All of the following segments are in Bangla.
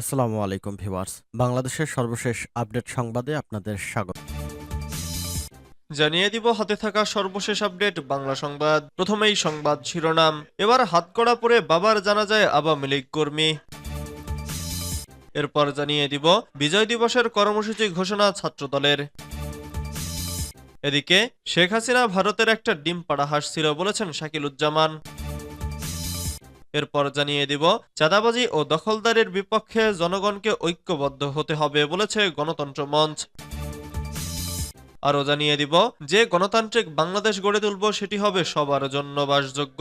আসসালামু আলাইকুম, ভিউয়ার্স। বাংলাদেশের সর্বশেষ আপডেট সংবাদে আপনাদের স্বাগত। জানিয়ে দিব, হাতে থাকা সর্বশেষ আপডেট, বাংলা সংবাদ। প্রথমেই সংবাদ শিরোনাম। এবার হাতকড়া পরে বাবার জানা যায় আওয়ামী লীগ কর্মী। এরপর জানিয়ে দিব, বিজয় দিবসের কর্মসূচি ঘোষণা ছাত্রদলের। এদিকে, শেখ হাসিনা ভারতের একটা ডিম পাড়া হাঁস ছিল বলেছেন শাকিলুজ্জামান। এরপর জানিয়ে দিব, চাঁদাবাজি ও দখলদারির বিপক্ষে জনগণকে ঐক্যবদ্ধ হতে হবে বলেছে গণতন্ত্র মঞ্চ। আরও জানিয়ে দিব, যে গণতান্ত্রিক বাংলাদেশ গড়ে তুলব সেটি হবে সবার জন্য বাসযোগ্য।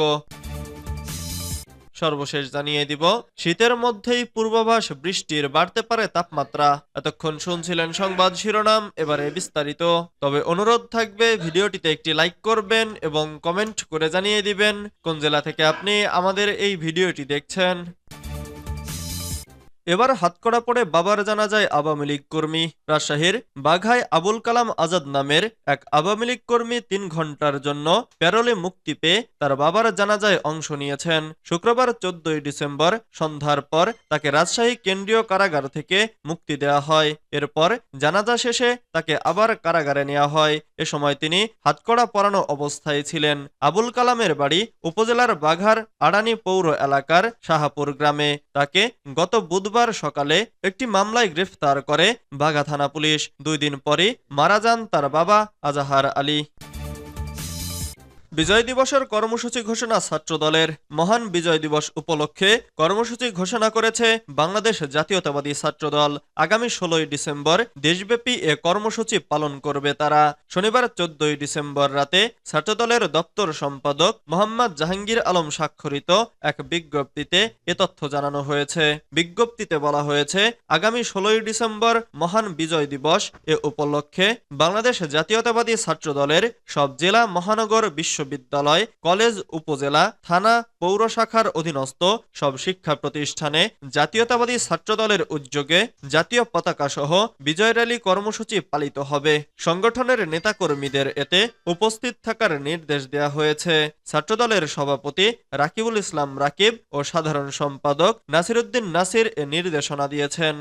সর্বশেষ জানিয়ে দিব, শীতের মধ্যেই পূর্বাভাস বৃষ্টির বাড়তে পারে তাপমাত্রা। এতক্ষণ শুনছিলেন সংবাদ শিরোনাম, এবারে বিস্তারিত। তবে অনুরোধ থাকবে, ভিডিওটিতে একটি লাইক করবেন এবং কমেন্ট করে জানিয়ে দিবেন, কোন জেলা থেকে আপনি আমাদের এই ভিডিওটি দেখছেন। এবার হাতকড়া পড়ে বাবার জানাজায় আওয়ামী লীগ কর্মী। রাজশাহীর বাঘায় আবুল কালাম আজাদ নামের এক আওয়ামী লীগ কর্মী তিন ঘণ্টার জন্য প্যারোলে মুক্তি পেয়ে তার বাবার জানাজায় অংশ নিয়েছেন। শুক্রবার চোদ্দই ডিসেম্বর সন্ধ্যার পর তাকে রাজশাহী কেন্দ্রীয় কারাগার থেকে মুক্তি দেওয়া হয়। এরপর জানাজা শেষে তাকে আবার কারাগারে নেওয়া হয়। এ সময় তিনি হাতকড়া পরানো অবস্থায় ছিলেন। আবুল কালামের বাড়ি উপজেলার বাঘার আড়ানি পৌর এলাকার শাহাপুর গ্রামে। তাকে গত বুধবার সকালে একটি মামলায় গ্রেফতার করে বাঘা থানা পুলিশ। দুই দিন পরে মারা যান তার বাবা আজাহার আলী। বিজয় দিবসের কর্মসূচি ঘোষণা ছাত্র দলের মহান বিজয় দিবস উপলক্ষে কর্মসূচি ঘোষণা করেছে বাংলাদেশ জাতীয়তাবাদী ছাত্র দল আগামী ষোলোই ডিসেম্বর দেশব্যাপী এ কর্মসূচি পালন করবে তারা। শনিবার চোদ্দই ডিসেম্বর রাতে ছাত্রদলের দপ্তর সম্পাদক মোহাম্মদ জাহাঙ্গীর আলম স্বাক্ষরিত এক বিজ্ঞপ্তিতে এ তথ্য জানানো হয়েছে। বিজ্ঞপ্তিতে বলা হয়েছে, আগামী ষোলোই ডিসেম্বর মহান বিজয় দিবস এ উপলক্ষে বাংলাদেশ জাতীয়তাবাদী ছাত্র দলের সব জেলা মহানগর বিশ্ববিদ্যালয়, কলেজ, উপজেলা, থানা পৌর শাখার অধীনস্থ সব শিক্ষা প্রতিষ্ঠানে জাতীয়তাবাদী ছাত্রদলের উদ্যোগে জাতীয় পতাকা সহ বিজয় র্যালি কর্মসূচি পালিত হবে। সংগঠনের নেতাকর্মীদের এতে উপস্থিত থাকার নির্দেশ দেওয়া হয়েছে। ছাত্রদলের সভাপতি রাকিবুল ইসলাম রাকিব ও সাধারণ সম্পাদক নাসিরুদ্দিন নাসির এ নির্দেশনা দিয়েছেন।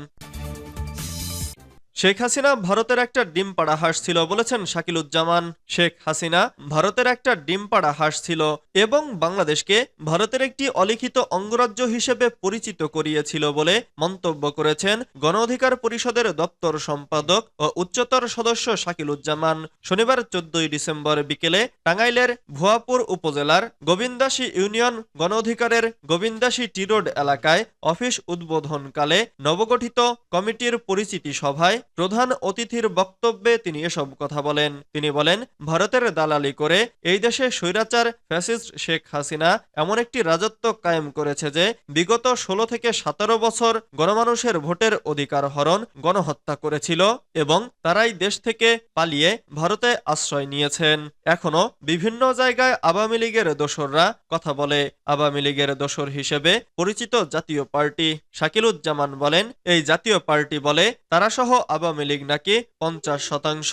শেখ হাসিনা ভারতের একটা ডিম পাড়া হাঁস ছিল বলেছেন শাকিলুজ্জামান। শেখ হাসিনা ভারতের একটা ডিম পাড়া হাঁস ছিল এবং বাংলাদেশকে ভারতের একটি অলিখিত অঙ্গরাজ্য হিসেবে পরিচিত করিয়েছিল বলে মন্তব্য করেছেন গণ অধিকার পরিষদের দপ্তর সম্পাদক ও উচ্চতর সদস্য শাকিলুজ্জামান। শনিবার চোদ্দই ডিসেম্বর বিকেলে টাঙ্গাইলের ভুয়াপুর উপজেলার গোবিন্দাসী ইউনিয়ন গণ অধিকারের গোবিন্দাসী টি রোড এলাকায় অফিস উদ্বোধনকালে নবগঠিত কমিটির পরিচিতি সভায় প্রধান অতিথির বক্তব্যে তিনি এসব কথা বলেন। তিনি বলেন, ভারতের দালালি করে এই দেশে স্বৈরাচার, ফ্যাসিস্ট শেখ হাসিনা এমন একটি রাজত্ব কায়েম করেছে যে বিগত ষোলো থেকে সতেরো বছর গণমানুষের ভোটের অধিকার হরণ, গণহত্যা করেছিল এবং তারাই দেশ থেকে পালিয়ে ভারতে আশ্রয় নিয়েছেন। এখনও বিভিন্ন জায়গায় আওয়ামী লীগের দোসররা কথা বলে। আওয়ামী লীগের দোসর হিসেবে পরিচিত জাতীয় পার্টি শাকিলুজ্জামান বলেন, এই জাতীয় পার্টি বলে তারা সহ আওয়ামী লীগ নাকি পঞ্চাশ শতাংশ।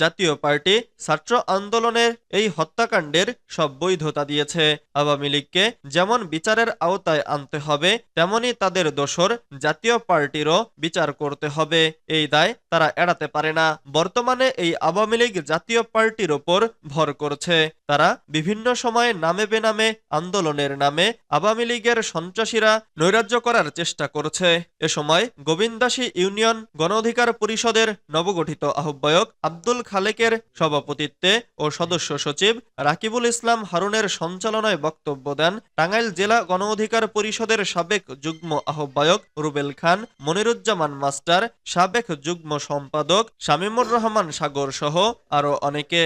জাতীয় পার্টি ছাত্র আন্দোলনের এই হত্যাকাণ্ডের সব বৈধতা দিয়েছে। আওয়ামী লীগকে যেমন বিচারের আওতায় আনতে হবে, তেমনি তাদের দোসর জাতীয় পার্টিরও বিচার করতে হবে। এই দায় তারা এড়াতে পারে না। বর্তমানে এই আওয়ামী লীগ জাতীয় পার্টির ওপর ভর করছে। তারা বিভিন্ন সময়ে নামে বেনামে আন্দোলনের নামে আওয়ামী লীগের সন্ত্রাসীরা নৈরাজ্য করার চেষ্টা করছে। এ সময় গোবিন্দাসী ইউনিয়ন গণ অধিকার পরিষদের নবগঠিত আহ্বায়ক আব্দুল খালেকের সভাপতিত্বে ও সদস্য সচিব রাকিবুল ইসলাম হারুনের সঞ্চালনায় বক্তব্য দেন টাঙ্গাইল জেলা গণ অধিকার পরিষদের সাবেক যুগ্ম আহ্বায়ক রুবেল খান, মনিরুজ্জামান মাস্টার, সাবেক যুগ্ম সম্পাদক শামিমুর রহমান সাগর সহ আরও অনেকে।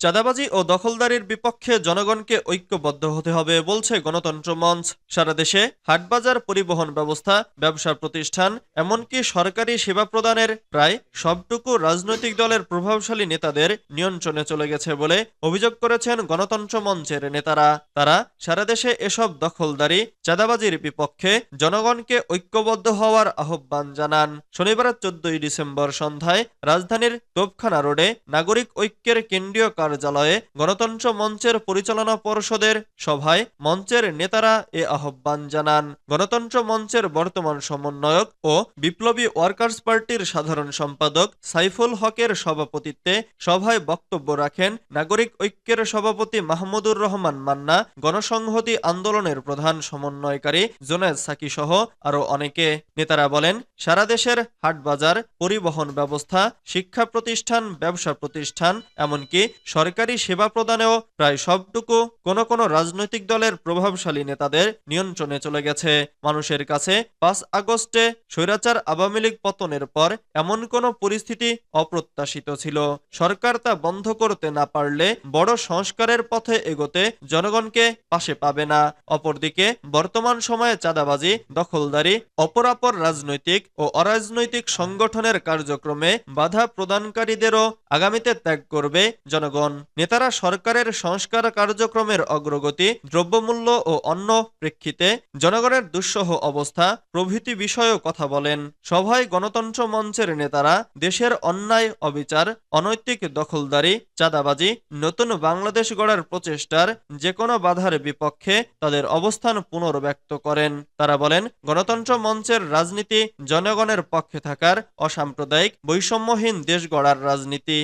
চাঁদাবাজি ও দখলদারির বিপক্ষে জনগণকে ঐক্যবদ্ধ হতে হবে বলছে গণতন্ত্র মঞ্চ। সারা দেশে হাটবাজার পরিবহন ব্যবস্থা ব্যবসা প্রতিষ্ঠান, এমনকি সরকারি সেবা প্রদানের প্রায় সবটুকু রাজনৈতিক দলের প্রভাবশালী নেতাদের নিয়ন্ত্রণে চলে গেছে বলে অভিযোগ করেছেন গণতন্ত্র মঞ্চের নেতারা। তারা সারা দেশে এসব দখলদারি, চাঁদাবাজির বিপক্ষে জনগণকে ঐক্যবদ্ধ হওয়ার আহ্বান জানান। শনিবার চোদ্দই ডিসেম্বর সন্ধ্যায় রাজধানীর তোপখানা রোডে নাগরিক ঐক্যের কেন্দ্রীয় কার্যালয়ে গণতন্ত্র মঞ্চের পরিচালনা পর্ষদের সভায় মঞ্চের নেতারা এ আহ্বান জানান। গণতন্ত্র মঞ্চের বর্তমান সমন্বয়ক ও বিপ্লবী ওয়ার্কার্স পার্টির সাধারণ সম্পাদক সাইফুল হকের সভাপতিত্বে সভায় বক্তব্য রাখেন নাগরিক ঐক্যের সভাপতি মাহমুদুর রহমান মান্না, গণসংহতি আন্দোলনের প্রধান সমন্বয়কারী জোনেদ সাকি সহ আরও অনেকে। নেতারা বলেন, সারা দেশের হাটবাজার, পরিবহন ব্যবস্থা, শিক্ষা প্রতিষ্ঠান, ব্যবসা প্রতিষ্ঠান, এমনকি সরকারি সেবা প্রদানেও প্রায় সবটুকু কোন কোন রাজনৈতিক দলের প্রভাবশালী নেতাদের নিয়ন্ত্রণে চলে গেছে। মানুষের কাছে পাঁচ আগস্টে স্বৈরাচার আওয়ামী লীগ পতনের পর এমন কোন পরিস্থিতি অপ্রত্যাশিত ছিল। সরকার তা বন্ধ করতে না পারলে বড় সংস্কারের পথে এগোতে জনগণকে পাশে পাবে না। অপরদিকে বর্তমান সময়ে চাঁদাবাজি, দখলদারি, অপরাপর রাজনৈতিক ও অরাজনৈতিক সংগঠনের কার্যক্রমে বাধা প্রদানকারীদেরও আগামীতে ত্যাগ করবে জনগণ। নেতারা সরকারের সংস্কার কার্যক্রমের অগ্রগতি, দ্রব্যমূল্য ও অন্য প্রেক্ষিতে জনগণের দুঃসহ অবস্থা, প্রভৃতি বিষয়েও কথা বলেন। সভায় গণতন্ত্র মঞ্চের নেতারা দেশের অন্যায়, অবিচার, অনৈতিক দখলদারি, চাঁদাবাজি, নতুন বাংলাদেশ গড়ার প্রচেষ্টার যে কোনো বাধার বিপক্ষে তাদের অবস্থান পুনর্ব্যক্ত করেন। তারা বলেন, গণতন্ত্র মঞ্চের রাজনীতি জনগণের পক্ষে থাকার অসাম্প্রদায়িক বৈষম্যহীন দেশ গড়ার রাজনীতি।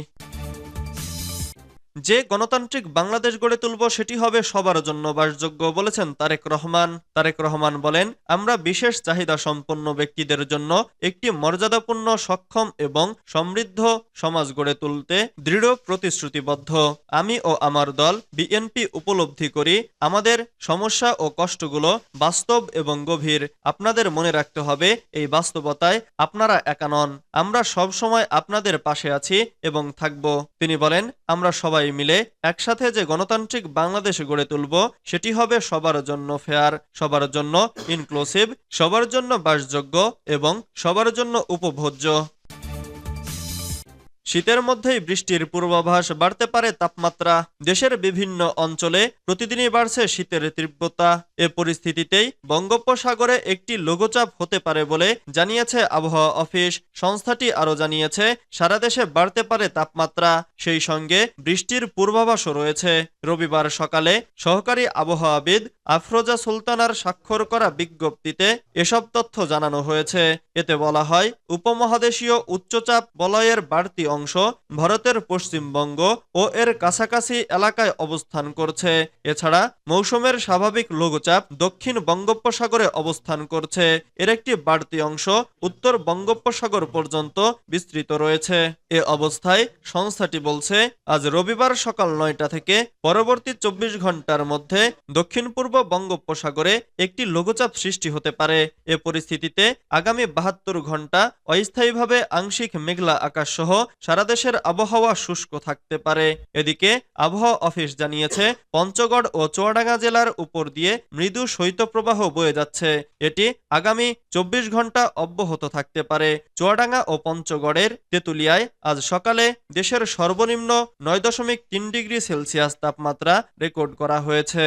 যে গণতান্ত্রিক বাংলাদেশ গড়ে তুলব সেটি হবে সবার জন্য বাসযোগ্য, বলেছেন তারেক রহমান। তারেক রহমান বলেন, আমরা বিশেষ চাহিদা সম্পন্ন ব্যক্তিদের জন্য একটি মর্যাদাপূর্ণ, সক্ষম এবং সমৃদ্ধ সমাজ গড়ে তুলতে দৃঢ় প্রতিশ্রুতিবদ্ধ। আমি ও আমার দল বিএনপি উপলব্ধি করি, আমাদের সমস্যা ও কষ্টগুলো বাস্তব এবং গভীর। আপনাদের মনে রাখতে হবে, এই বাস্তবতায় আপনারা একা নন। আমরা সবসময় আপনাদের পাশে আছি এবং থাকব। তিনি বলেন, আমরা সবাই মিলে একসাথে যে গণতান্ত্রিক বাংলাদেশ গড়ে তুলব, সেটি হবে সবার জন্য ফেয়ার সবার জন্য ইনক্লুসিভ সবার জন্য বাসযোগ্য এবং সবার জন্য উপভোজ্য। শীতের মধ্যেই বৃষ্টির পূর্বাভাস বাড়তে পারে তাপমাত্রা। দেশের বিভিন্ন অঞ্চলে প্রতিদিনই বাড়ছে শীতের তীব্রতা। এ পরিস্থিতিতেই বঙ্গোপসাগরে একটি লঘুচাপ হতে পারে বলে জানিয়েছে আবহাওয়া অফিস। সংস্থাটি আরও জানিয়েছে, সারা দেশে বাড়তে পারে তাপমাত্রা। সেই সঙ্গে বৃষ্টির পূর্বাভাসও রয়েছে। রবিবার সকালে সহকারী আবহাওয়াবিদ আফরোজা সুলতানার স্বাক্ষর করা বিজ্ঞপ্তিতে এসব তথ্য জানানো হয়েছে। এতে বলা হয়, উপমহাদেশীয় উচ্চচাপ বলয়ের বাড়তি অংশ ভারতের পশ্চিমবঙ্গ ও এর কাছাকাছি এলাকায় অবস্থান করছে। এছাড়া মৌসুমের স্বাভাবিক লঘুচাপ দক্ষিণ বঙ্গোপসাগরে অবস্থান করছে। এর একটি বাড়তি অংশ উত্তর বঙ্গোপসাগর পর্যন্ত বিস্তৃত রয়েছে। এ অবস্থায় সংস্থাটি বলছে, আজ রবিবার সকাল নয়টা থেকে পরবর্তী চব্বিশ ঘণ্টার মধ্যে দক্ষিণ পূর্ব বঙ্গোপসাগরে একটি লঘুচাপ সৃষ্টি হতে পারে। এ পরিস্থিতিতে আগামী বাহাত্তর ঘণ্টা অস্থায়ীভাবে আংশিক মেঘলা আকাশ সহ সারা দেশের আবহাওয়া শুষ্ক থাকতে পারে। এদিকে আবহাওয়া অফিস জানিয়েছে, পঞ্চগড় ও চুয়াডাঙ্গা জেলার উপর দিয়ে মৃদু শৈত্যপ্রবাহ বয়ে যাচ্ছে। এটি আগামী চব্বিশ ঘণ্টা অব্যাহত থাকতে পারে। চুয়াডাঙ্গা ও পঞ্চগড়ের তেঁতুলিয়ায় আজ সকালে দেশের সর্বনিম্ন নয় দশমিক তিন ডিগ্রি সেলসিয়াস তাপমাত্রা রেকর্ড করা হয়েছে।